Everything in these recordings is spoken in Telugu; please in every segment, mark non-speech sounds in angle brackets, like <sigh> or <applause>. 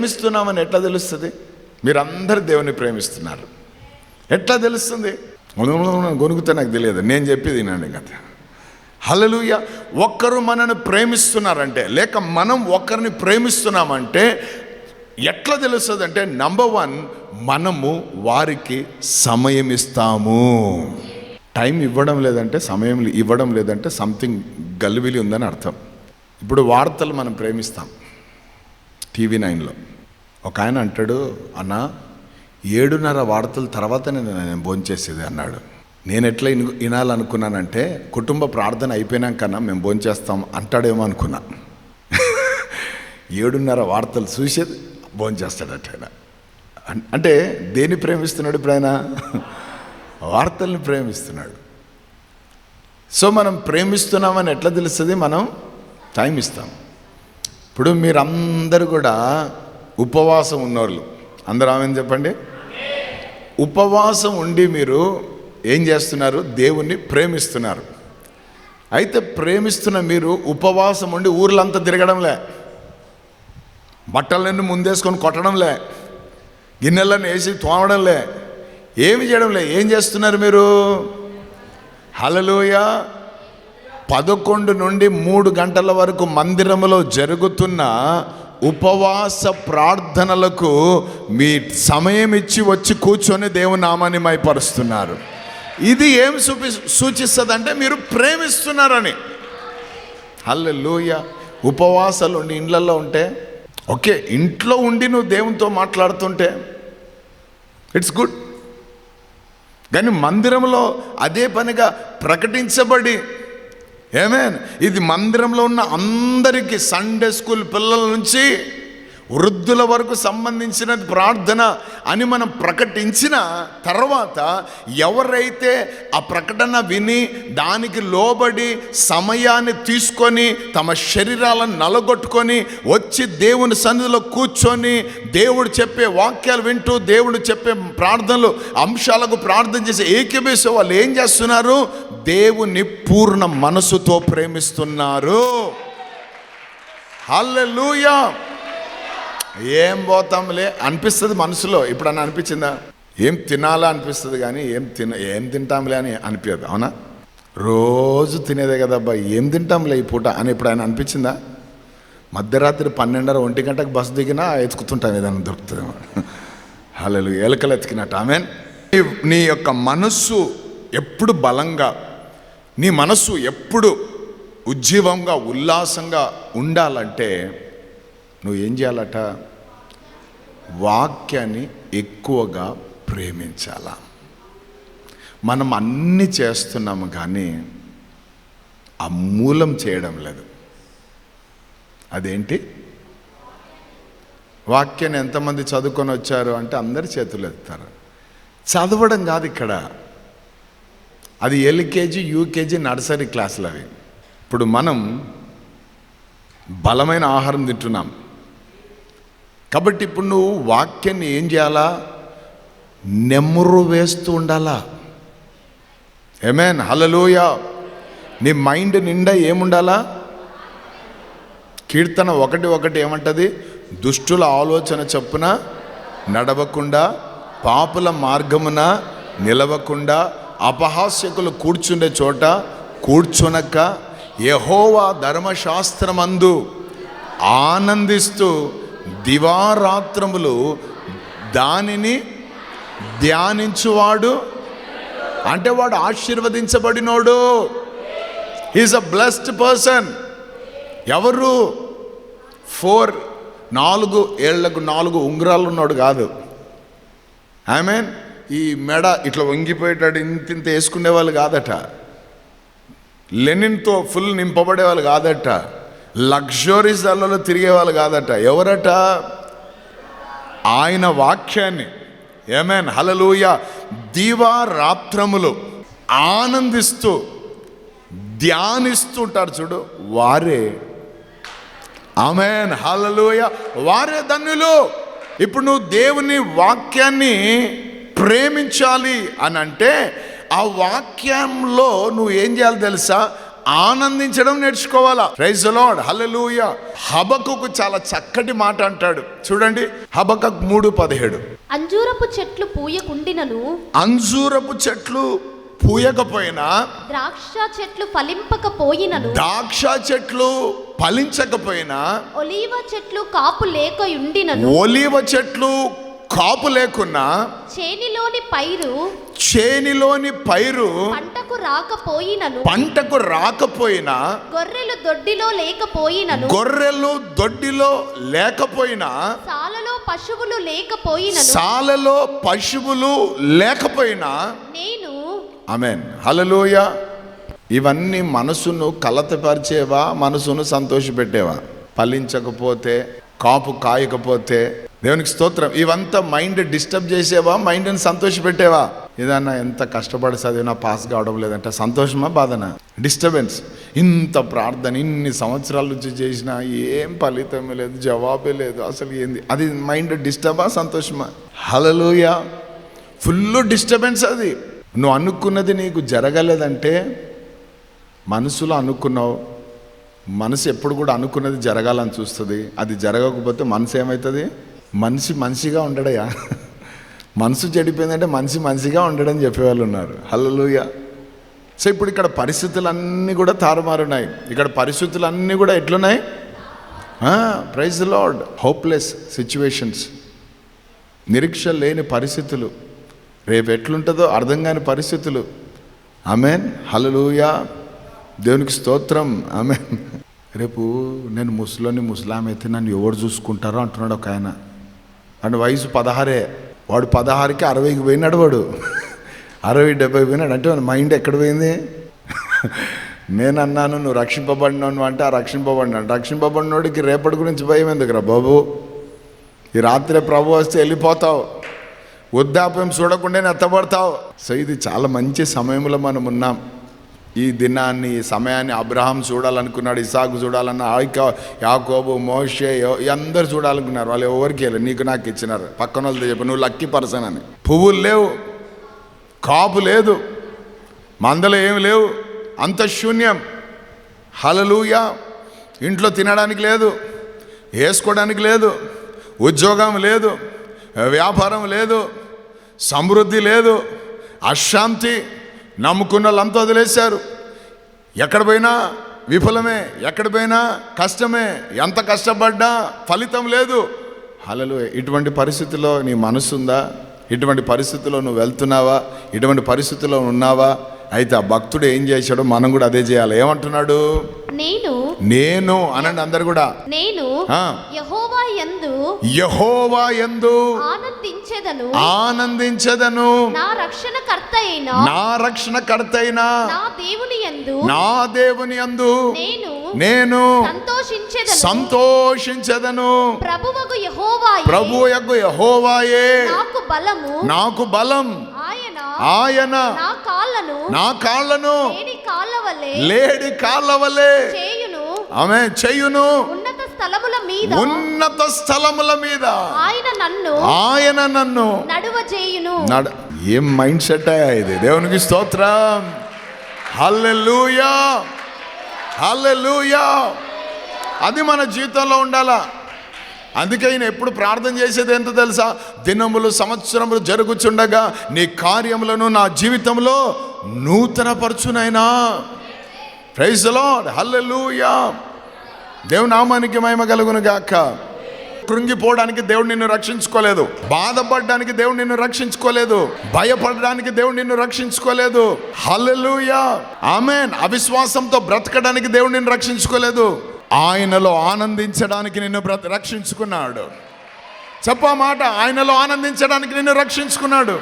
ప్రేమిస్తున్నామని ఎట్లా తెలుస్తుంది? మీరందరూ దేవుని ప్రేమిస్తున్నారు. ఎట్లా తెలుస్తుంది? గొనుగుతే నాకు తెలియదు. నేను చెప్పేది వినండి కథ హలలుయ ఒక్కరు మనను ప్రేమిస్తున్నారంటే లేక మనం ఒక్కరిని ప్రేమిస్తున్నామంటే ఎట్లా తెలుస్తుంది అంటే నంబర్ వన్ మనము వారికి సమయం ఇస్తాము. టైం ఇవ్వడం లేదంటే సమయం ఇవ్వడం లేదంటే సంథింగ్ గలిబిలి ఉందని అర్థం. ఇప్పుడు వార్తలు మనం ప్రేమిస్తాం. టీవీ నైన్లో. ఒక ఆయన అంటాడు అన్న ఏడున్నర వార్తల తర్వాత నేను నేను భోంచేసేది అన్నాడు. నేను ఎట్లా ఇను వినాలనుకున్నానంటే కుటుంబ ప్రార్థన అయిపోయినాకన్నా మేము భోంచేస్తాం అంటాడేమో అనుకున్నా. <laughs> ఏడున్నర వార్తలు చూసేది భోంచేస్తాడట ఆయన. అంటే దేన్ని ప్రేమిస్తున్నాడు ఇప్పుడు ఆయన? <laughs> వార్తల్ని ప్రేమిస్తున్నాడు. సో మనం ప్రేమిస్తున్నామని ఎట్లా తెలుస్తుంది? మనం టైం ఇస్తాం. ఇప్పుడు మీరందరూ కూడా ఉపవాసం ఉన్నోళ్ళు. అందరూ ఆమెను చెప్పండి? ఉపవాసం ఉండి మీరు ఏం చేస్తున్నారు? దేవుణ్ణి ప్రేమిస్తున్నారు. అయితే ప్రేమిస్తున్న మీరు ఉపవాసం ఉండి ఊర్లంతా తిరగడంలే. బట్టలన్నీ ముందేసుకొని కొట్టడంలే. గిన్నెలను వేసి తోమడంలే. ఏమి చేయడంలే. ఏం చేస్తున్నారు మీరు? హలలోయ పదకొండు నుండి మూడు గంటల వరకు మందిరములో జరుగుతున్న ఉపవాస ప్రార్థనలకు మీ సమయం ఇచ్చి వచ్చి కూర్చొని దేవుని నామాన్ని మైపరుస్తున్నారు. ఇది ఏం చూపి సూచిస్తుంది అంటే మీరు ప్రేమిస్తున్నారని. హల్లెలూయ. ఉపవాసాలు ఉండి ఇండ్లలో ఉంటే ఓకే ఇంట్లో ఉండి నువ్వు దేవునితో మాట్లాడుతుంటే ఇట్స్ గుడ్. కానీ మందిరంలో అదే పనిగా ప్రకటించబడి ఏమేన్ ఇది మందిరంలో ఉన్న అందరికీ సండే స్కూల్ పిల్లల నుంచి వృద్ధుల వరకు సంబంధించిన ప్రార్థన అని మనం ప్రకటించిన తర్వాత ఎవరైతే ఆ ప్రకటన విని దానికి లోబడి సమయాన్ని తీసుకొని తమ శరీరాలను నలగొట్టుకొని వచ్చి దేవుని సన్నిధిలో కూర్చొని దేవుడు చెప్పే వాక్యాలు వింటూ దేవుడు చెప్పే ప్రార్థనలు అంశాలకు ప్రార్థన చేసి ఏకీభవిసే వాళ్ళు ఏం చేస్తున్నారు? దేవుని పూర్ణ మనసుతో ప్రేమిస్తున్నారు. హల్లెలూయా! ఏం పోతాంలే? అనిపిస్తుంది మనసులో. ఇప్పుడన్నా అనిపించిందా? ఏం తినాలా అనిపిస్తుంది కానీ ఏం తిన ఏం తింటాంలే అని అనిపించదు అవునా? రోజు తినేదే కదబ్బా ఏం తింటాంలే ఈ పూట అని ఎప్పుడైనా అనిపించిందా? మధ్యరాత్రి పన్నెండర ఒంటి గంటకు బస్సు దిగినా ఎత్తుకుతుంటాను ఏదైనా దొరుకుతుంది హలలు ఎలకలు ఎత్తుకినట్టు. ఆమె నీ యొక్క మనస్సు ఎప్పుడు బలంగా నీ మనస్సు ఎప్పుడు ఉజ్జీవంగా ఉల్లాసంగా ఉండాలంటే నువ్వు ఏం చేయాలట? వాక్యాన్ని ఎక్కువగా ప్రేమించాల? మనం అన్ని చేస్తున్నాము కానీ ఆ మూలం చేయడం లేదు. అదేంటి? వాక్యాన్ని ఎంతమంది చదువుకొని వచ్చారు అంటే అందరి చేతులు ఎత్తారు చదవడం కాదు ఇక్కడ. అది ఎల్కేజీ యూకేజీ నర్సరీ క్లాసులు అవి. ఇప్పుడు మనం బలమైన ఆహారం తింటున్నాం. కాబట్టి ఇప్పుడు నువ్వు వాక్యాన్ని ఏం చేయాలా? నెమ్మరు వేస్తూ ఉండాలా? ఏమేన్ హలలోయ నీ మైండ్ నిండా ఏముండాలా? కీర్తన ఒకటి ఒకటి ఏమంటది? దుష్టుల ఆలోచన చొప్పున నడవకుండా పాపుల మార్గమున నిలవకుండా అపహాస్యకులు కూర్చుండే చోట కూర్చునక యహోవా ధర్మశాస్త్రమందు ఆనందిస్తూ దివారాత్రములు దానిని ధ్యానించువాడు. అంటే వాడు ఆశీర్వదించబడినోడు. ఈజ్ అ బ్లెస్డ్ పర్సన్ ఎవరు? ఫోర్ నాలుగు ఏళ్ళకు నాలుగు ఉంగరాలు ఉన్నాడు కాదు. ఐ మీన్ ఈ మెడ ఇట్లా వంగిపోయేటాడు ఇంత ఇంత వేసుకునే వాళ్ళు కాదట. లెనిన్తో ఫుల్ నింపబడే వాళ్ళు కాదట. లగ్జరీస్ అల్లలో తిరిగే వాళ్ళు కాదట. ఎవరట? ఆయన వాక్యాన్ని. ఏమేన్ హలలుయ దీవారాత్రములు ఆనందిస్తూ ధ్యానిస్తుంటారు చూడు. వారే. ఆమెన్ హలలుయ వారే ధన్యులు. ఇప్పుడు నువ్వు దేవుని వాక్యాన్ని ప్రేమించాలి అని అంటే ఆ వాక్యంలో నువ్వు ఏం చేయాలి తెలుసా? ఆనందించడం నేర్చుకోవాలా? ప్రైజ్ లార్డ్ హల్లెలూయా హబకుకు చాలా చక్కటి మాట అంటాడు. చూడండి హబకక్ మూడు పదిహేడు. అంజూరపు చెట్లు పూయకుండినను. అంజూరపు చెట్లు పూయకపోయినా ద్రాక్ష చెట్లు ఫలింపకపోయినను. ద్రాక్ష చెట్లు ఫలించకపోయినా ఒలీవ చెట్లు కాపు లేకయుండినను. ఒలీవ చెట్లు కాపు లేకున్నా చేనిలోని పైరు చేనిలోని పైరు పంటకు రాకపోయినను. పంటకు రాకపోయినా గొర్రెలు దొడ్డిలో లేకపోయినను. గొర్రెలు దొడ్డిలో లేకపోయినా సాలలో పశువులు లేకపోయినను. సాలలో పశువులు లేకపోయినా నేను ఆమెన్. హలలోయ ఇవన్నీ మనసును కలతపరిచేవా మనసును సంతోషపెట్టేవా? ఫలించకపోతే కాపు కాయకపోతే దేవునికి స్తోత్రం. ఇవంతా మైండ్ డిస్టర్బ్ చేసేవా? మైండ్ని సంతోషపెట్టేవా? ఏదన్నా ఎంత కష్టపడి చదివినా పాస్ కావడం లేదంటే సంతోషమా? బాధనా? డిస్టర్బెన్స్ ఇంత ప్రార్థన ఇన్ని సంవత్సరాల నుంచి చేసినా ఏం ఫలితమే లేదు జవాబే లేదు. అసలు ఏంది? అది మైండ్ డిస్టర్బా సంతోషమా? హలలోయ ఫుల్ డిస్టర్బెన్స్ అది. నువ్వు అనుకున్నది నీకు జరగలేదంటే మనసులో అనుకున్నావు. మనసు ఎప్పుడు కూడా అనుకున్నది జరగాలని చూస్తుంది. అది జరగకపోతే మనసు ఏమవుతుంది మనిషి మనిషిగా ఉండడయా? మనసు చెడిపోయిందంటే మనిషి మనిషిగా ఉండడం చెప్పేవాళ్ళు ఉన్నారు. హల్లెలూయా. సో ఇప్పుడు ఇక్కడ పరిస్థితులన్నీ కూడా తారుమారున్నాయి ఇక్కడ పరిస్థితులన్నీ కూడా ఎట్లున్నాయి? ప్రైజ్ లార్డ్ హోప్లెస్ సిచ్యువేషన్స్ నిరీక్ష లేని పరిస్థితులు. రేపు ఎట్లుంటుందో అర్థం కాని పరిస్థితులు. ఆమెన్ హలలుయా దేవునికి స్తోత్రం. ఆమెన్ రేపు నేను ముసలోని ముసలాం అయితే నన్ను ఎవరు చూసుకుంటారో అంటున్నాడు ఒక ఆయన. అండ్ వయసు పదహారే. వాడు పదహారుకి అరవైకి పోయినాడు వాడు. అరవై డెబ్బై పోయినాడు. అంటే మైండ్ ఎక్కడ పోయింది? నేను అన్నాను నువ్వు రక్షింపబడినావు అంటే ఆ రక్షింపబడినాడు. రక్షింపబడినోడికి రేపటి గురించి భయం ఎందుకురా బాబు? ఈ రాత్రి ప్రభు వస్తే వెళ్ళిపోతావు. వృద్ధాప్యం చూడకుండా ఎత్తబడతావు. సో ఇది చాలా మంచి సమయంలో మనం ఉన్నాం. ఈ దినాన్ని ఈ సమయాన్ని అబ్రహాం చూడాలనుకున్నాడు ఇసాకు చూడాలన్న ఆయిక యాకోబు మోషే యో- అందరు చూడాలనుకున్నారు. వాళ్ళు ఎవరికి వెళ్ళి నీకు నాకు ఇచ్చినారు. పక్కన వాళ్ళతో చెప్పి నువ్వు లక్కీ పర్సన్ అని. పువ్వులు లేవు కాపు లేదు మందలు ఏమి లేవు అంత శూన్యం. హలలుయా ఇంట్లో తినడానికి లేదు వేసుకోవడానికి లేదు ఉద్యోగం లేదు వ్యాపారం లేదు సమృద్ధి లేదు అశాంతి. నమ్ముకున్న వాళ్ళంతా వదిలేశారు. ఎక్కడ పోయినా విఫలమే ఎక్కడ పోయినా కష్టమే ఎంత కష్టపడ్డా ఫలితం లేదు. అలలు ఇటువంటి పరిస్థితుల్లో నీ మనసు ఉందా ఇటువంటి పరిస్థితుల్లో నువ్వు వెళ్తున్నావా? ఇటువంటి పరిస్థితుల్లో ఉన్నావా? అయితే ఆ భక్తుడు ఏం చేశాడో? మనం కూడా అదే చేయాలి. ఏమంటున్నాడు? నేను నేను అనండి అందరు కూడా. నేను ఆ. యహోవా యందు యహోవా ఎందు ఆనందించెదను. ఆనందించదను. నా రక్షణకర్త అయిన నా రక్షణ కర్తైన నా దేవుని యందు నా దేవుని అందు నేను నేను సంతోషించెదను. సంతోషించదను. ప్రభువగు ప్రభు యొక్క యహోవాయే. నాకు బలము. నాకు బలం. ఆయన ఆయన నా కాళ్ళను నా కాళ్ళను లేడి కాళ్ళ వలె లేడి కాళ్ళ వలె చేయును. ఆమె చెయ్యును ఉన్నత స్థలముల మీద ఉన్నత స్థలముల మీద ఆయన నన్ను ఆయన నన్ను నడువ చేయును. ఏం మైండ్ సెట్ అయ్యా ఇది? దేవునికి స్తోత్రం. హల్లెలూయా. హల్లెలూయా. అది మన జీవితంలో ఉండాలా? అందుకే ఎప్పుడు ప్రార్థన చేసేది ఎంత తెలుసా? దినములు సంవత్సరములు జరుగుచుండగా నీ కార్యములను నా జీవితంలో నూతనపరచునైనా. ప్రైజ్ లాడ్ హల్లెలూయా దేవుని నామానికి మహిమ కలుగును గాక. కృంగిపోవడానికి దేవుడు నిన్ను రక్షించుకోలేదు. బాధపడడానికి దేవుడు నిన్ను రక్షించుకోలేదు. భయపడడానికి దేవుడు నిన్ను రక్షించుకోలేదు. హల్లెలూయా ఆమెన్ అవిశ్వాసంతో బ్రతకడానికి దేవుడు నిన్ను రక్షించుకోలేదు. ఆయనలో ఆనందించడానికి నిన్ను బ్రత రక్షించుకున్నాడు. చెప్ప మాట ఆయనలో ఆనందించడానికి నిన్ను రక్షించుకున్నాడు.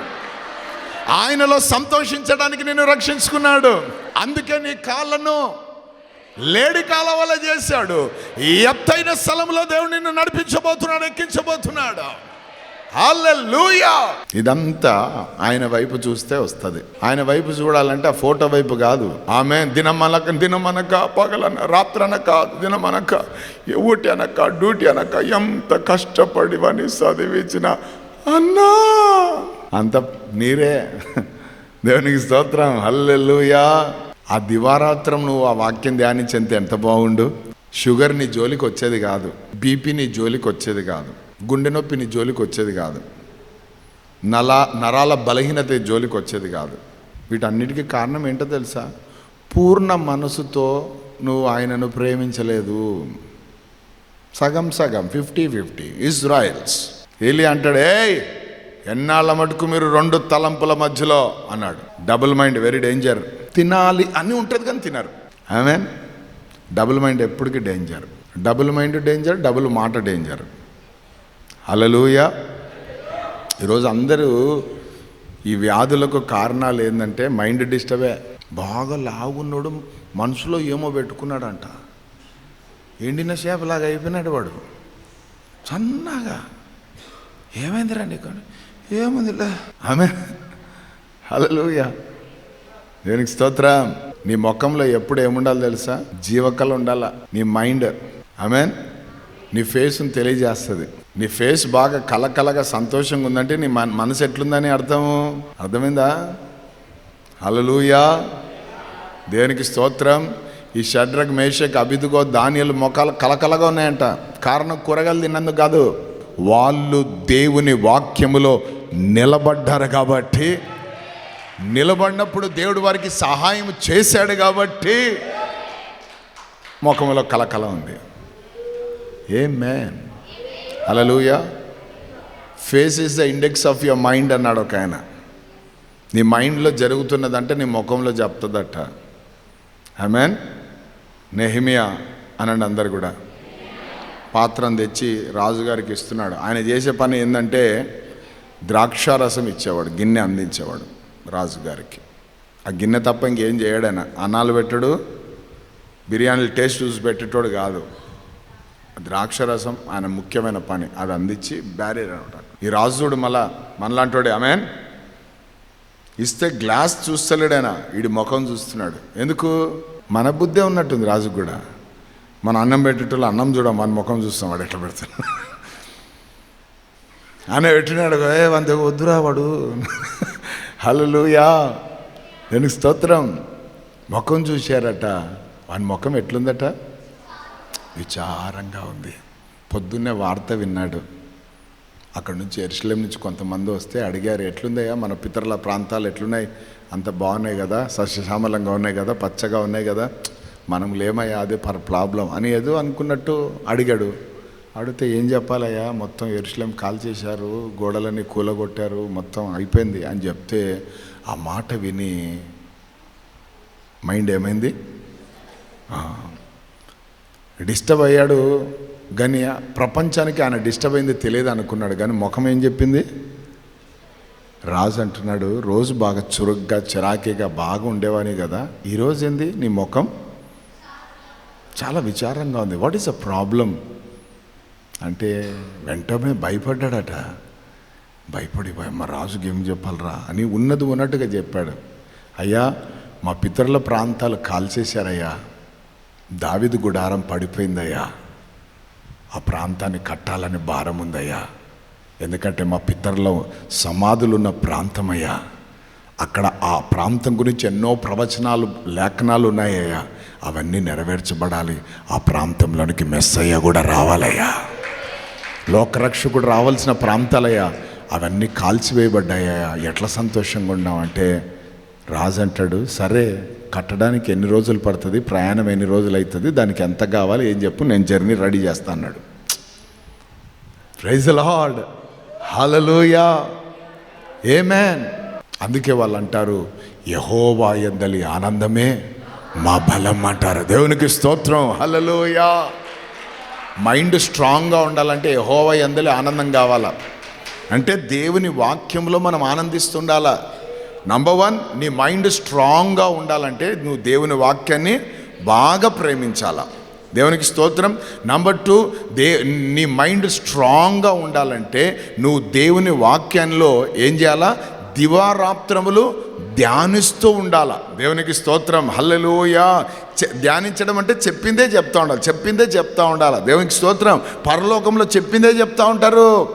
ఆయనలో సంతోషించడానికి నిన్ను రక్షించుకున్నాడు. అందుకే నీ కాళ్ళను లేడి కాల వల్ల చేశాడు. ఎత్తైన స్థలంలో దేవుడు నిన్ను నడిపించబోతున్నాడు ఎక్కించబోతున్నాడు. ఇదంతా ఆయన వైపు చూస్తే వస్తుంది. ఆయన వైపు చూడాలంటే ఆ ఫోటో వైపు కాదు. ఆమె దినమనక దినమనక పగలన రాత్రనక దినమనక ఊటి అనక డ్యూటీ అనక ఎంత కష్టపడి అని చదివించిన అన్నా. అంత నీరే దేవునికి స్తోత్రం. హల్లెల్లుయా ఆ దివారాత్రం నువ్వు ఆ వాక్యం ధ్యానించేంత ఎంత బాగుండు? షుగర్ నీ జోలికి వచ్చేది కాదు. బీపీ నీ జోలికి వచ్చేది కాదు. గుండె నొప్పి నీ జోలికి వచ్చేది కాదు. నల నరాల బలహీనత జోలికి వచ్చేది కాదు. వీటన్నిటికీ కారణం ఏంటో తెలుసా? పూర్ణ మనసుతో నువ్వు ఆయనను ప్రేమించలేదు. సగం సగం ఫిఫ్టీ ఫిఫ్టీ ఇజ్రాయల్స్. ఏలి అంటాడు ఏయ్ ఎన్నాళ్ళ మటుకు మీరు రెండు తలంపుల మధ్యలో అన్నాడు. Double mind very danger. తినాలి అని ఉంటుంది కానీ తినరు. ఆమె డబుల్ మైండ్ ఎప్పటికీ danger. Double mind danger double మాట డేంజర్. హలలుయ ఈరోజు అందరూ ఈ వ్యాధులకు కారణాలు ఏంటంటే మైండ్ డిస్టర్బే. బాగా లావున్నోడు మనసులో ఏమో పెట్టుకున్నాడంట. ఎండిన చేపలాగా అయిపోయినాడు వాడు. సన్నగా. ఏమైందిరా నీకు? ఏముందిలే. ఆమె. హల్లెలూయా. దేనికి స్తోత్రం. నీ ముఖంలో ఎప్పుడు ఏముండాలి తెలుసా? జీవకళ ఉండాలా? నీ మైండ్. ఆమెన్. నీ ఫేస్ని తెలియజేస్తుంది. నీ ఫేస్ బాగా కలకలగా సంతోషంగా ఉందంటే నీ మన మనసు ఎట్లుందని అర్థము అర్థమైందా? అలలుయా దేనికి స్తోత్రం? ఈ షడ్రక్ మేషక్ అభిదుగో ధాన్యాలు మొఖాలు కలకలగా ఉన్నాయంట. కారణం కూరగాయలు తిన్నందుకు కాదు. వాళ్ళు దేవుని వాక్యములో నిలబడ్డారు కాబట్టి నిలబడినప్పుడు దేవుడు వారికి సహాయం చేశాడు కాబట్టి ముఖంలో కలకల ఉంది. Man hallelujah face is the index of your mind అన్నాడు ఒక ఆయన. నీ మైండ్లో జరుగుతున్నదంటే నీ ముఖంలో చెప్తుందట ఆమెన్ నెహిమియా అనండి అందరు కూడా. పాత్రను తెచ్చి రాజుగారికి ఇస్తున్నాడు. ఆయన చేసే పని ఏంటంటే ద్రాక్షారసం ఇచ్చేవాడు గిన్నె అందించేవాడు రాజుగారికి. ఆ గిన్నె తప్ప ఇంకేం చేయడాయన అన్నాలు పెట్టడు బిర్యానీలు టేస్ట్ చూసి పెట్టేటోడు కాదు. ద్రాక్షరసం ఆయన ముఖ్యమైన పని. అది అందించి బ్యారియర్ అనమాట. ఈ రాజుడు మళ్ళా మనలాంటోడే అమెన్ ఇస్తే గ్లాస్ చూస్తలేడైనా వీడి ముఖం చూస్తున్నాడు. ఎందుకు? మన బుద్ధే ఉన్నట్టుంది రాజుకు కూడా. మన అన్నం పెట్టేటోళ్ళు అన్నం చూడ మన ముఖం చూస్తాం వాడు ఎట్లా పెడతాడు? ఆయన పెట్టినాడు ఏ వంద వద్దురా వాడు. హల్లెలూయా. నేను స్తోత్రం? ముఖం చూశారట. వాని ముఖం ఎట్లుందట? విచారంగా ఉంది. పొద్దున్నే వార్త విన్నాడు. అక్కడ నుంచి ఎరుసలేం నుంచి కొంతమంది వస్తే అడిగారు ఎట్లుందయ్యా? మన పితరుల ప్రాంతాలు ఎట్లున్నాయి? అంత బాగున్నాయి కదా? సస్యశ్యామలంగా ఉన్నాయి కదా? పచ్చగా ఉన్నాయి కదా? మనం లేమయ్యా? అదే పర్ ప్రాబ్లం అని ఏదో అనుకున్నట్టు అడిగాడు. అడిగితే ఏం చెప్పాలయ్యా? మొత్తం ఎరుసలేం కాల్ చేశారు గోడలన్నీ కూలగొట్టారు మొత్తం అయిపోయింది అని చెప్తే ఆ మాట విని మైండ్ ఏమైంది? డిస్టర్బ్ అయ్యాడు కానీ ప్రపంచానికి ఆయన డిస్టర్బ్ అయింది తెలియదు అనుకున్నాడు. కానీ ముఖం ఏం చెప్పింది? రాజు అంటున్నాడు రోజు బాగా చురుగ్గా చిరాకీగా బాగా ఉండేవాని కదా. ఈరోజు ఏంది? నీ ముఖం? చాలా విచారంగా ఉంది. వాట్ ఈస్ అ ప్రాబ్లం అంటే వెంటనే భయపడ్డాడట. భయపడి మా రాజుకి ఏం చెప్పాలరా? అని ఉన్నది ఉన్నట్టుగా చెప్పాడు. అయ్యా మా పితరుల ప్రాంతాలు కాల్చేశారయ్యా. దావిది గుడారం పడిపోయిందయ్యా. ఆ ప్రాంతాన్ని కట్టాలని భారం ఉందయ్యా. ఎందుకంటే మా పితరుల సమాధులున్న ప్రాంతమయ్యా. అక్కడ ఆ ప్రాంతం గురించి ఎన్నో ప్రవచనాలు లేఖనాలు ఉన్నాయ్యా అవన్నీ నెరవేర్చబడాలి. ఆ ప్రాంతంలోనికి మెస్సయ్య కూడా రావాలయ్యా. లోకరక్షకుడు రావాల్సిన ప్రాంతాలయ్యా. అవన్నీ కాల్చివేయబడ్డాయా ఎట్లా సంతోషంగా ఉన్నామంటే రాజు అంటాడు సరే కట్టడానికి ఎన్ని రోజులు పడుతుంది? ప్రయాణం ఎన్ని రోజులు అవుతుంది? దానికి ఎంత కావాలి? ఏం చెప్పు? నేను జర్నీ రెడీ చేస్తా అన్నాడు. ప్రైజ్ లార్డ్ హలలుయా ఏమేన్ అందుకే వాళ్ళు అంటారు యహోవా ఎందలి ఆనందమే మా బలం అంటారు. దేవునికి స్తోత్రం. హలలుయా మైండ్ స్ట్రాంగ్గా ఉండాలంటే యహోవా ఎందలి ఆనందం కావాలా? అంటే దేవుని వాక్యంలో మనం ఆనందిస్తుండాలా? నంబర్ వన్ నీ మైండ్ స్ట్రాంగ్గా ఉండాలంటే నువ్వు దేవుని వాక్యాన్ని బాగా ప్రేమించాలా. దేవునికి స్తోత్రం. నంబర్ టూ దే నీ మైండ్ స్ట్రాంగ్గా ఉండాలంటే నువ్వు దేవుని వాక్యంలో ఏం చేయాలా? దివారాత్రములు ధ్యానిస్తూ ఉండాల. దేవునికి స్తోత్రం. హల్లెలూయా చె- ధ్యానించడం అంటే చెప్పిందే చెప్తా ఉండాలి. చెప్పిందే చెప్తా ఉండాలి. దేవునికి స్తోత్రం. పరలోకంలో చెప్పిందే చెప్తా ఉంటారు.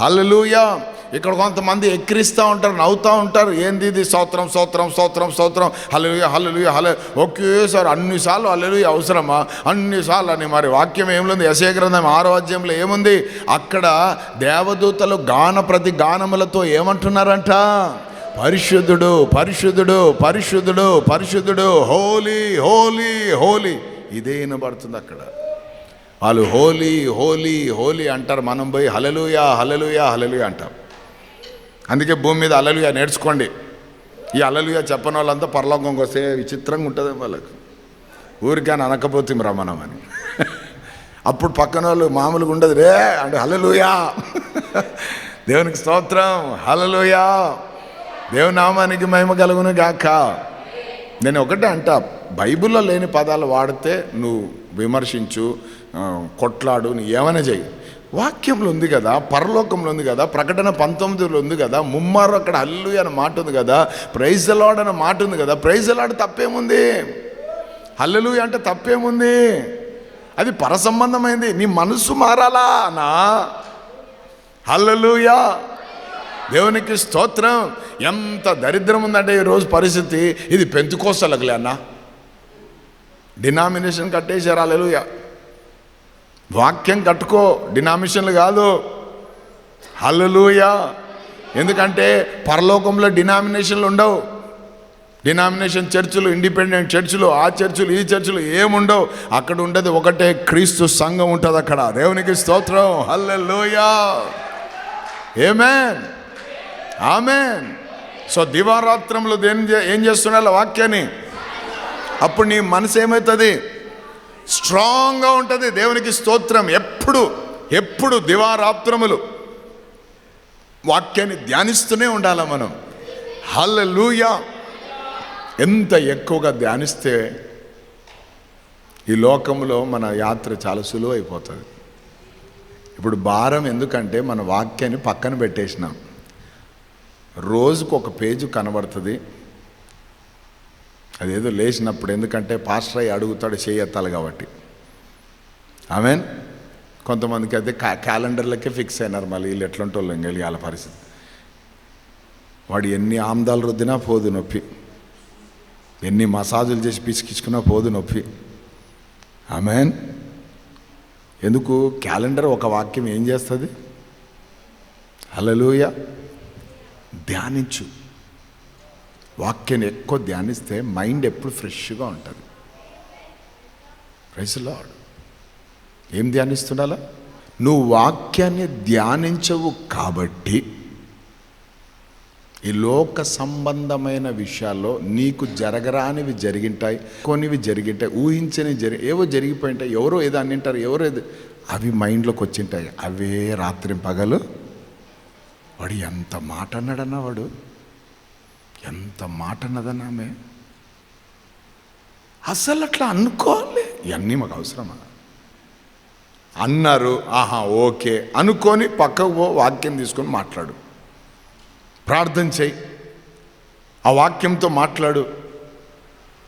హల్లెలూయా ఇక్కడ కొంతమంది ఎక్కిరిస్తూ ఉంటారు నవ్వుతూ ఉంటారు. ఏంది ఇది? సోత్రం సోత్రం సోత్రం సోత్రం హలలుయ హలలుయ హలే ఒకేసారి అన్నిసార్లు హలలుయ అవసరమా? అన్నిసార్లు అని మరి వాక్యం ఏముంది? యశయ గ్రంథం ఆరో అధ్యాయంలో ఏముంది? అక్కడ దేవదూతలు గాన ప్రతి గానములతో ఏమంటున్నారంట? పరిశుద్ధుడు పరిశుద్ధుడు పరిశుద్ధుడు పరిశుద్ధుడు హోలీ హోలీ హోలీ. ఇదే వినబడుతుంది అక్కడ. వాళ్ళు హోలీ హోలీ హోలీ అంటారు. మనం పోయి హలలుయా హలలుయా హలలుయా అంటాం. అందుకే భూమి మీద అలలుయా నేర్చుకోండి. ఈ అలలుయా చెప్పని వాళ్ళంతా పరలోకంకి వస్తే విచిత్రంగా ఉంటుంది వాళ్ళకు. ఊరికైనా అనకపోతే రమణం అని. అప్పుడు పక్కన వాళ్ళు మామూలుగా ఉండదు రే అంటే హలలుయా దేవునికి స్తోత్రం హలలుయా దేవుని నామానికి మహిమ కలుగును గాక. నేను ఒకటే అంటా బైబిల్లో లేని పదాలు వాడితే నువ్వు విమర్శించు కొట్లాడు నువ్వు ఏమైనా చెయ్యి. వాక్యంలో ఉంది కదా పరలోకంలో ఉంది కదా ప్రకటన పంతొమ్మిదిలో ఉంది కదా ముమ్మారు అక్కడ అల్లు అనే మాట ఉంది కదా ప్రైజ్ అలాడ్ అనే మాట ఉంది కదా ప్రైజ్ అలాడ్ తప్పేముంది? హల్లెలు అంటే తప్పేముంది? అది పరసంబంధమైంది నీ మనసు మారాలా నా హల్లెలూయా! దేవునికి స్తోత్రం. ఎంత దరిద్రం ఉందంటే ఈరోజు పరిస్థితి. ఇది పెంతుకోసలకులే అన్న. డినామినేషన్ కట్టేశారు అలెలుయ వాక్యం కట్టుకో డినామినేషన్లు కాదు. హల్లుయా ఎందుకంటే పరలోకంలో డినామినేషన్లు ఉండవు. డినామినేషన్ చర్చిలు ఇండిపెండెంట్ చర్చిలు ఆ చర్చిలు ఈ చర్చిలు ఏముండవు. అక్కడ ఉండేది ఒకటే క్రీస్తు సంఘం ఉంటుంది అక్కడ. దేవునికి స్తోత్రం. హల్లెలూయా. ఏమేన్ ఆమెన్ సో దివారాత్రంలో దేని ఏం చేస్తున్నారు వాక్యాన్ని? అప్పుడు నీ మనసు ఏమవుతుంది? స్ట్రాంగ్గా ఉంటుంది. దేవునికి స్తోత్రం. ఎప్పుడు ఎప్పుడు దివారాత్రములు వాక్యాన్ని ధ్యానిస్తూనే ఉండాలి మనం? హల్లూయా ఎంత ఎక్కువగా ధ్యానిస్తే ఈ లోకంలో మన యాత్ర చాలా సులువు అయిపోతుంది. ఇప్పుడు భారం ఎందుకంటే మన వాక్యాన్ని పక్కన పెట్టేసినాం. రోజుకు ఒక పేజీ కనబడుతుంది. అదేదో లేచినప్పుడు ఎందుకంటే పాస్టర్ అయ్యి అడుగుతాడు చేయెత్తాలి కాబట్టి. ఆమెన్? కొంతమందికి అయితే క్యాలెండర్లకే ఫిక్స్ అయినారు మళ్ళీ వీళ్ళు ఎట్లుంటోళ్ళు ఇంకెళ్ళి వాళ్ళ పరిస్థితి. వాడు ఎన్ని ఆమ్దాలు రుద్దినా పోదు నొప్పి. ఎన్ని మసాజులు చేసి పిసికించుకున్నా పోదు నొప్పి. ఆమెన్? ఎందుకు? క్యాలెండర్ ఒక వాక్యం ఏం చేస్తుంది? అలలుయ ధ్యానించు. వాక్యాన్ని ఎక్కువ ధ్యానిస్తే మైండ్ ఎప్పుడు ఫ్రెష్గా ఉంటుంది. ప్రైస్ లాడ్ ఏం ధ్యానిస్తుండాలా? నువ్వు వాక్యాన్ని ధ్యానించవు కాబట్టి ఈ లోక సంబంధమైన విషయాల్లో నీకు జరగరానివి జరిగింటాయి కొన్నివి జరిగింటాయి ఊహించని జరి ఏవో జరిగిపోయింటాయి ఎవరో ఏదో అన్నింటారు ఎవరో ఏదో అవి మైండ్లోకి వచ్చింటాయి. అవే రాత్రి పగలు వాడు ఎంత మాట అన్నాడన్నా వాడు? ఎంత మాట అన్నదన్నా ఆమె? అసలు అట్లా అనుకోవాలి ఇవన్నీ మాకు అవసరమా? అన్నారు ఆహా ఓకే. అనుకొని పక్కకు పో వాక్యం తీసుకొని మాట్లాడు. ప్రార్థన చేయి. ఆ వాక్యంతో మాట్లాడు.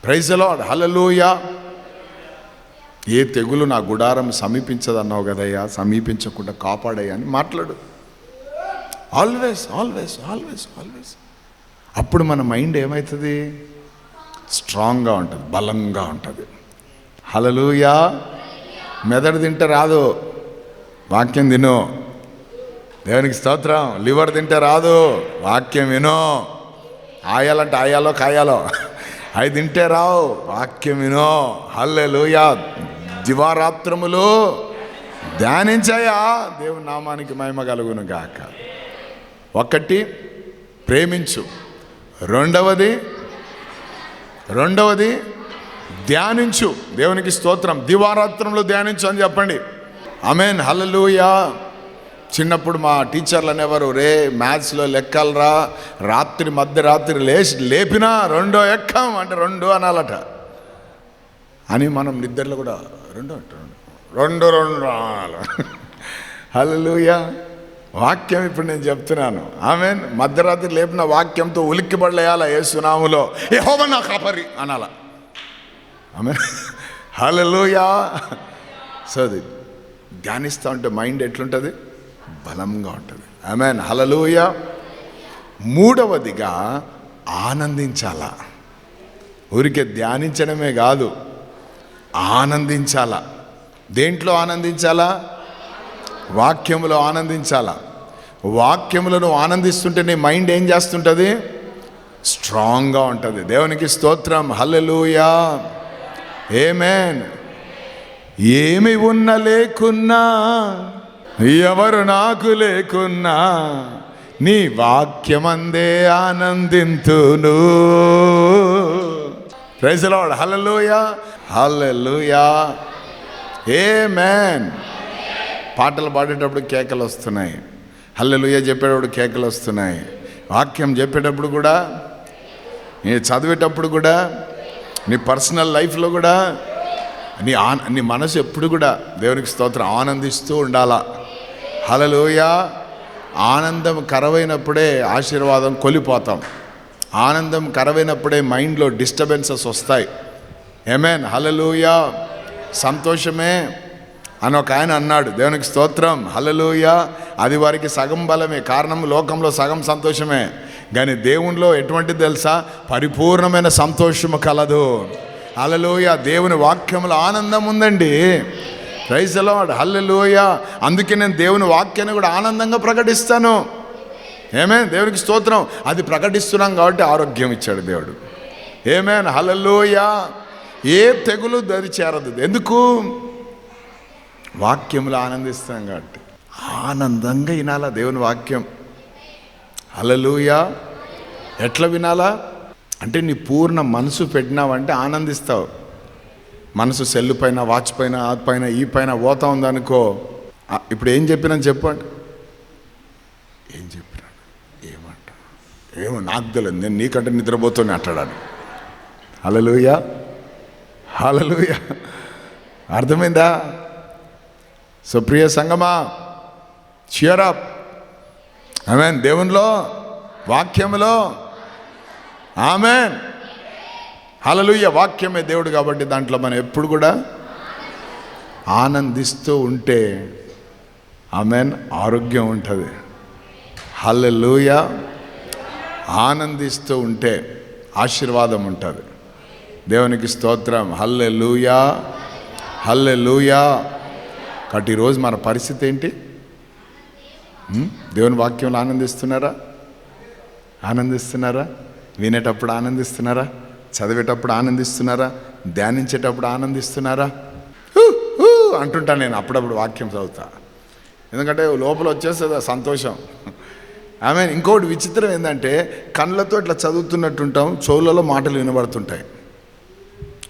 ప్రైజలో హలలోయ ఏ తెగులు నా గుడారం సమీపించదన్నావు కదయ్యా? సమీపించకుండా కాపాడయ్యా అని మాట్లాడు. ఆల్వేస్ ఆల్వేస్ ఆల్వేస్ ఆల్వేస్ అప్పుడు మన మైండ్ ఏమవుతుంది స్ట్రాంగ్గా ఉంటుంది బలంగా ఉంటుంది. హలలుయా మెదడు తింటే రాదు. వాక్యం తిను. దేవునికి స్తోత్రం. లివర్ తింటే రాదు. వాక్యం విను. ఆయాలంటే ఆయాలో కాయాలో. అవి తింటే రావు. వాక్యం విను. హల్లెలుయా. దివారాత్రములు ధ్యానించాయా? దేవుని నామానికి మహిమ కలుగును గాక. ఒకటి ప్రేమించు. రెండవది రెండవది ధ్యానించు. దేవునికి స్తోత్రం. దివారాత్రంలో ధ్యానించు అని చెప్పండి. అమెన్ హలలుయా చిన్నప్పుడు మా టీచర్లు అనేవారు రే మ్యాథ్స్లో లెక్కలరా రాత్రి మధ్యరాత్రి లేచి లేపినా రెండో ఎక్కం అంటే రెండు అనాలట. అని మనం నిద్రలో కూడా రెండో రెండు రెండు రెండు అనాలి. హలలుయా వాక్యం ఇప్పుడు నేను చెప్తున్నాను. ఆమె మధ్యరాత్రి లేపిన వాక్యంతో ఉలిక్కిపడలేయాల ఏ సునాములో ఏ నా కాపరి అనాల. ఆమె హలలుయా సో అది ధ్యానిస్తూ ఉంటే మైండ్ ఎట్లుంటుంది? బలంగా ఉంటుంది. ఆమెన్. హలలుయ మూడవదిగా ఆనందించాలా. ఊరికే ధ్యానించడమే కాదు ఆనందించాలా. దేంట్లో ఆనందించాలా? వాక్యములో ఆనందించాలా? వాక్యములను ఆనందిస్తుంటే నీ మైండ్ ఏం చేస్తుంటుంది? స్ట్రాంగ్గా ఉంటుంది. దేవునికి స్తోత్రం. హల్లెలూయా. ఏమేన్ ఏమి ఉన్న లేకున్నా ఎవరు నాకు లేకున్నా నీ వాక్యమందే ఆనందింతును. ప్రైజలాడ్ హల్లెలూయా హల్లెలూయా ఏమేన్ పాటలు పాడేటప్పుడు కేకలు వస్తున్నాయి. హల్లెలుయ్య చెప్పేటప్పుడు కేకలు వస్తున్నాయి. వాక్యం చెప్పేటప్పుడు కూడా నీ చదివేటప్పుడు కూడా నీ పర్సనల్ లైఫ్లో కూడా నీ ఆన్ నీ మనసు ఎప్పుడు కూడా దేవునికి స్తోత్రం ఆనందిస్తూ ఉండాలా? హలలోయ ఆనందం కరవైనప్పుడే ఆశీర్వాదం కొలిపోతాం. ఆనందం కరవైనప్పుడే మైండ్లో డిస్టర్బెన్సెస్ వస్తాయి. ఏమేన్ హలలోయ సంతోషమే. అని ఒక ఆయన అన్నాడు దేవునికి స్తోత్రం హలలోయ అది వారికి సగం బలమే కారణం లోకంలో సగం సంతోషమే. కానీ దేవునిలో ఎటువంటిది తెలుసా? పరిపూర్ణమైన సంతోషము కలదు. హలలోయ దేవుని వాక్యంలో ఆనందం ఉందండి. ప్రైజ్ అలాడ్ హల్లెలూయ. అందుకే నేను దేవుని వాక్యాన్ని కూడా ఆనందంగా ప్రకటిస్తాను. ఏమే దేవునికి స్తోత్రం. అది ప్రకటిస్తున్నాం కాబట్టి ఆరోగ్యం ఇచ్చాడు దేవుడు. ఏమేన్ హలలోయ ఏ తెగులు దరి చేరదు. ఎందుకు? వాక్యములు ఆనందిస్తాం కాబట్టి. ఆనందంగా వినాలా దేవుని వాక్యం? అలలుయా ఎట్లా వినాలా? అంటే నీ పూర్ణ మనసు పెట్టినావంటే ఆనందిస్తావు. మనసు సెల్లు పైన వాచ్ పైన ఆ పైన ఈ పైన పోతా ఉందనుకో. ఇప్పుడు ఏం చెప్పినా చెప్పండి ఏం చెప్పినా? ఏమంట? ఏమో నాకు తెలియదు. నేను నీకంటే నిద్రపోతూనే అంటాడాను హలలుయా హలలుయా అర్థమైందా? సో ప్రియ సంగమా షియరప్ ఆమెన్ దేవునిలో వాక్యములో. ఆమెన్ హలలుయ్య వాక్యమే దేవుడు కాబట్టి దాంట్లో మనం ఎప్పుడు కూడా ఆనందిస్తూ ఉంటే ఆమెన్ ఆరోగ్యం ఉంటుంది. హలలుయ ఆనందిస్తూ ఉంటే ఆశీర్వాదం ఉంటుంది. దేవునికి స్తోత్రం. హల్లెలూయా హల్లెలూయా కాబట్టి ఈరోజు మన పరిస్థితి ఏంటి? దేవుని వాక్యంలో ఆనందిస్తున్నారా? ఆనందిస్తున్నారా? వినేటప్పుడు ఆనందిస్తున్నారా? చదివేటప్పుడు ఆనందిస్తున్నారా? ధ్యానించేటప్పుడు ఆనందిస్తున్నారా? అంటుంటాను అంటుంటా నేను అప్పుడప్పుడు వాక్యం చదువుతా. ఎందుకంటే లోపల వచ్చేస్తుంది సంతోషం. సంతోషం ఆమె ఇంకోటి విచిత్రం ఏంటంటే కళ్ళతో ఇట్లా చదువుతున్నట్టుంటాం చెవులలో మాటలు వినబడుతుంటాయి.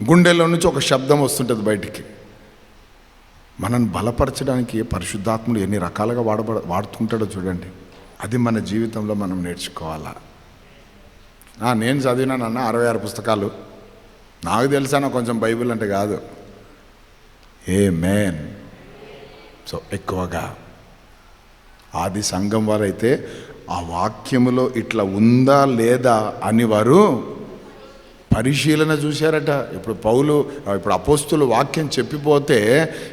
గుండెల్లో నుంచి ఒక శబ్దం వస్తుంటుంది బయటికి. మనల్ని బలపరచడానికి పరిశుద్ధాత్ముడు ఎన్ని రకాలుగా వాడబడ వాడుతుంటాడో చూడండి. అది మన జీవితంలో మనం నేర్చుకోవాలా? నేను చదివినానన్న అరవై ఆరు పుస్తకాలు. నాకు తెలుసాను కొంచెం బైబిల్ అంటే కాదు. ఏ మేన్ సో ఎక్కువగా. ఆది సంఘం వారైతే ఆ వాక్యములో ఇట్లా ఉందా లేదా అని వారు పరిశీలన చూశారట. ఇప్పుడు పౌలు ఇప్పుడు అపోస్తులు వాక్యం చెప్పిపోతే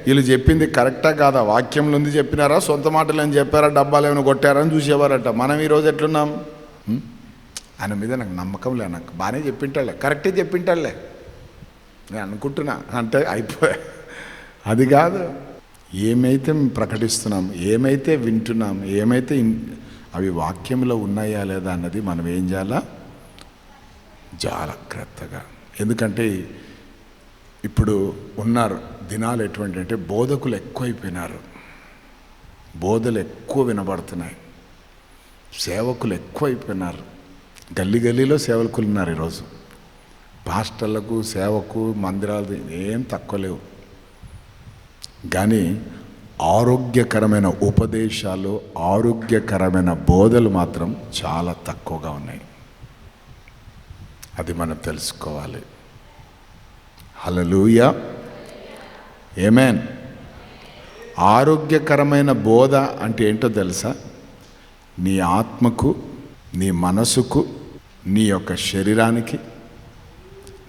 వీళ్ళు చెప్పింది కరెక్టా కాదా? వాక్యంలో ఉంది చెప్పినారా? సొంత మాటలు అని చెప్పారా? డబ్బాలు ఏమైనా కొట్టారని చూసేవారట. మనం ఈరోజు ఎట్లున్నాం? ఆయన మీద నాకు నమ్మకం లే నాకు బాగానే చెప్పింటాలే కరెక్టే చెప్పింటాలే నేను అనుకుంటున్నా. అంటే అయిపోయా అది కాదు. ఏమైతే ప్రకటిస్తున్నాం ఏమైతే వింటున్నాం ఏమైతే అవి వాక్యంలో ఉన్నాయా లేదా అన్నది మనం ఏం చేయాలా? జాగ్రత్తగా ఎందుకంటే ఇప్పుడు ఉన్నారు దినాలు ఎటువంటి అంటే బోధకులు ఎక్కువైపోయినారు. బోధలు ఎక్కువ వినబడుతున్నాయి. సేవకులు ఎక్కువైపోయినారు. గల్లీ గల్లీలో సేవకులు ఉన్నారు ఈరోజు. పాస్టర్లకు సేవకు మందిరాలు ఏం తక్కువ లేవు. కానీ ఆరోగ్యకరమైన ఉపదేశాలు ఆరోగ్యకరమైన బోధలు మాత్రం చాలా తక్కువగా ఉన్నాయి. అది మనం తెలుసుకోవాలి. హలలుయ ఏమేన్ ఆరోగ్యకరమైన బోధ అంటే ఏంటో తెలుసా? నీ ఆత్మకు నీ మనసుకు నీ యొక్క శరీరానికి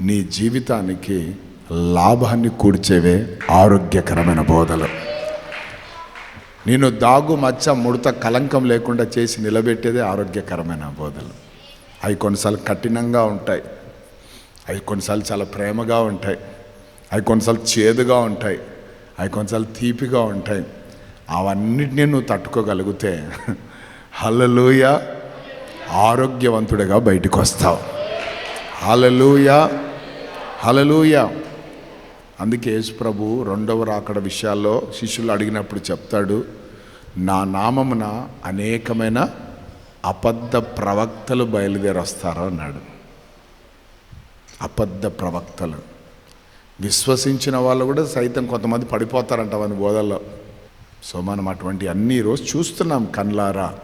నీ జీవితానికి లాభాన్ని కూర్చేవే ఆరోగ్యకరమైన బోధలు. నేను దాగు మచ్చ ముడత కలంకం లేకుండా చేసి నిలబెట్టేదే ఆరోగ్యకరమైన బోధలు. అవి కొన్నిసార్లు కఠినంగా ఉంటాయి. అవి కొన్నిసార్లు చాలా ప్రేమగా ఉంటాయి. అవి కొన్నిసార్లు చేదుగా ఉంటాయి. అవి కొన్నిసార్లు తీపిగా ఉంటాయి. అవన్నిటినీ నువ్వు తట్టుకోగలిగితే హల్లెలూయ ఆరోగ్యవంతుడిగా బయటికి వస్తావు. హలలూయ హలలూయ అందుకే యేసు ప్రభు రెండవ రాకడ విషయాల్లో శిష్యులు అడిగినప్పుడు చెప్తాడు నా నామమున అనేకమైన అబద్ధ ప్రవక్తలు బయలుదేరొస్తారు అన్నాడు. అబద్ధ ప్రవక్తలు. విశ్వసించిన వాళ్ళు కూడా సైతం కొంతమంది పడిపోతారంట వాని బోధల్లో. సో మనం అటువంటి అన్ని ఈరోజు చూస్తున్నాం కన్లారా.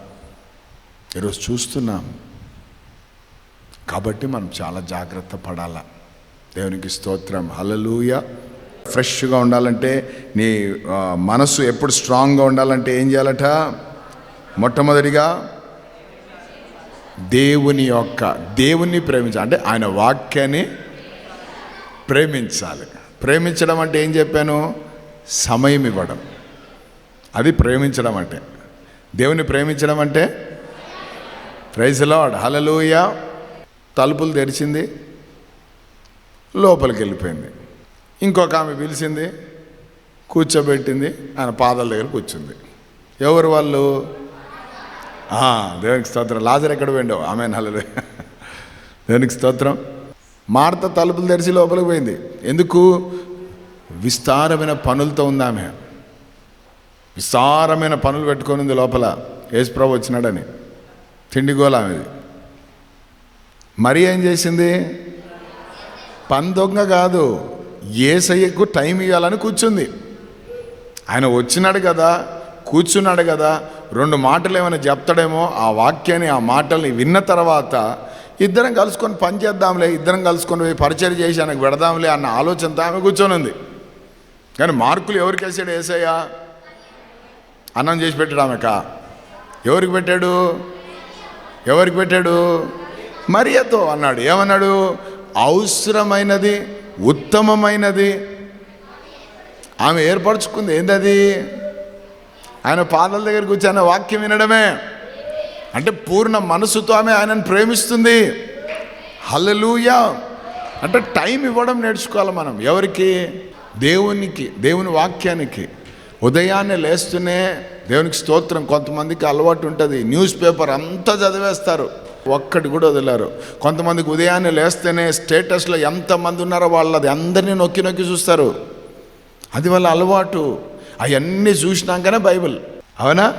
ఈరోజు చూస్తున్నాం. కాబట్టి మనం చాలా జాగ్రత్త పడాలా. దేవునికి స్తోత్రం. హలలుయ ఫ్రెష్గా ఉండాలంటే నీ మనసు ఎప్పుడు స్ట్రాంగ్గా ఉండాలంటే ఏం చేయాలట? మొట్టమొదటిగా దేవుని యొక్క దేవుణ్ణి ప్రేమించాలి. అంటే ఆయన వాక్యాన్ని ప్రేమించాలి. ప్రేమించడం అంటే ఏం చెప్పాను? సమయం ఇవ్వడం. అది ప్రేమించడం అంటే. దేవుని ప్రేమించడం అంటే? ప్రైజ్ లాడ్ హలలుయ తలుపులు తెరిచింది. లోపలికి వెళ్ళిపోయింది. ఇంకొక ఆమె పిలిచింది. కూర్చోబెట్టింది. ఆయన పాదాల దగ్గర కూర్చుంది. ఎవరు వాళ్ళు? దేవునికి స్తోత్రం. లాజర్ ఎక్కడ పోయిండవు ఆమె హలలు దేవునికి స్తోత్రం. మార్త తలుపులు తెరిచి లోపలికి పోయింది. ఎందుకు? విస్తారమైన పనులతో ఉంది ఆమె. విస్తారమైన పనులు పెట్టుకొని ఉంది లోపల. యేసుప్రభు వచ్చినాడని. తిండిగోల ఆమెది. మరి ఏం చేసింది? పందొంగ దొంగ కాదు. ఏసయ్యకు టైం ఇవ్వాలని కూర్చుంది. ఆయన వచ్చినాడు కదా. కూర్చున్నాడు కదా రెండు మాటలు ఏమైనా చెప్తాడేమో ఆ వాక్యాన్ని ఆ మాటల్ని విన్న తర్వాత ఇద్దరం కలుసుకొని పని చేద్దాంలే ఇద్దరం కలుసుకొని పోయి పరిచయం చేసి ఆయనకు పెడదాంలే అన్న ఆలోచనతో ఆమె కూర్చొని ఉంది. కానీ మార్కులు ఎవరికి వేసాడు ఏసయ్య? అన్నం చేసి పెట్టాడు ఆమెక. ఎవరికి పెట్టాడు? ఎవరికి పెట్టాడు? మరియతో అన్నాడు. ఏమన్నాడు? అవసరమైనది ఉత్తమమైనది. ఆమె ఏర్పరచుకుంది ఏందది? ఆయన పాదాల దగ్గర కూర్చొని వాక్యం వినడమే. అంటే పూర్ణ మనసుతో ఆమె ఆయనను ప్రేమిస్తుంది. హల్లెలూయా. అంటే టైం ఇవ్వడం నేర్చుకోవాలి మనం. ఎవరికి? దేవునికి దేవుని వాక్యానికి. ఉదయాన్నే లేస్తూనే దేవునికి స్తోత్రం. కొంతమందికి అలవాటు ఉంటుంది. న్యూస్ పేపర్ అంతా చదివేస్తారు. ఒక్కటి కూడా వదిలారు. కొంతమందికి ఉదయాన్నే లేస్తేనే స్టేటస్లో ఎంతమంది ఉన్నారో వాళ్ళది అందరినీ నొక్కి నొక్కి చూస్తారు. అది వాళ్ళ అలవాటు. అవన్నీ చూసినాకనే బైబిల్. అవునా?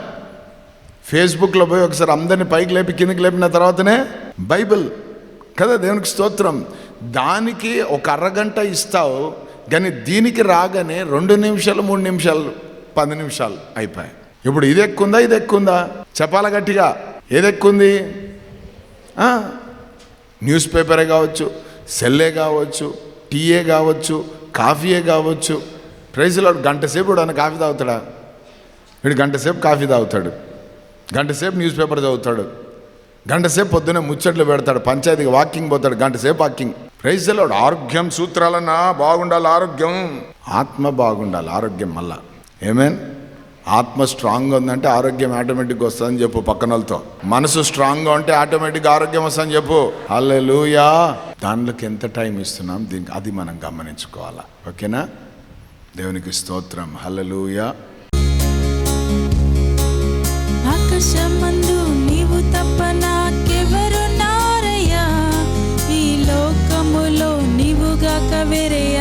ఫేస్బుక్లో పోయి ఒకసారి అందరిని పైకి లేపి కిందకి లేపిన తర్వాతనే బైబిల్. కదా దేవునికి స్తోత్రం. దానికి ఒక అరగంట ఇస్తావు కానీ దీనికి రాగానే రెండు నిమిషాలు మూడు నిమిషాలు పది నిమిషాలు అయిపోయాయి. ఇప్పుడు ఇది ఎక్కుందా ఇది ఎక్కుందా? చెప్పాల గట్టిగా? ఏది ఎక్కుంది? న్యూస్ పేపరే కావచ్చు సెల్లే కావచ్చు టీయే కావచ్చు కాఫీయే కావచ్చు ప్రైజ్లో గంట సేపు కూడా కాఫీ తాగుతాడా? వీడు గంట సేపు కాఫీ తాగుతాడు. గంట సేపు న్యూస్ పేపర్ చదువుతాడు. గంట సేపు పొద్దునే ముచ్చట్లు పెడతాడు. పంచాయతీకి వాకింగ్ పోతాడు. గంట సేపు వాకింగ్. ప్రైజ్లో ఆరోగ్యం సూత్రాలన్నా బాగుండాలి ఆరోగ్యం. ఆత్మ బాగుండాలి ఆరోగ్యం మళ్ళా. ఏమేన్ ఆత్మ స్ట్రాంగ్గా ఉందంటే ఆరోగ్యం ఆటోమేటిక్గా వస్తుందని చెప్పు పక్కన వాళ్ళతో మనసు స్ట్రాంగ్గా ఉంటే ఆటోమేటిక్గా ఆరోగ్యం వస్తుందని చెప్పు. అల్లెలుయా దానిలోకి ఎంత టైం ఇస్తున్నాం దీనికి? అది మనం గమనించుకోవాలా. ఓకేనా దేవునికి స్తోత్రం. హల్లెలూయా. ఆకాశమందు నీవు తప్ప నాకెవరున్నారయ్యా ఈ లోకములో నీవుగాక వేరే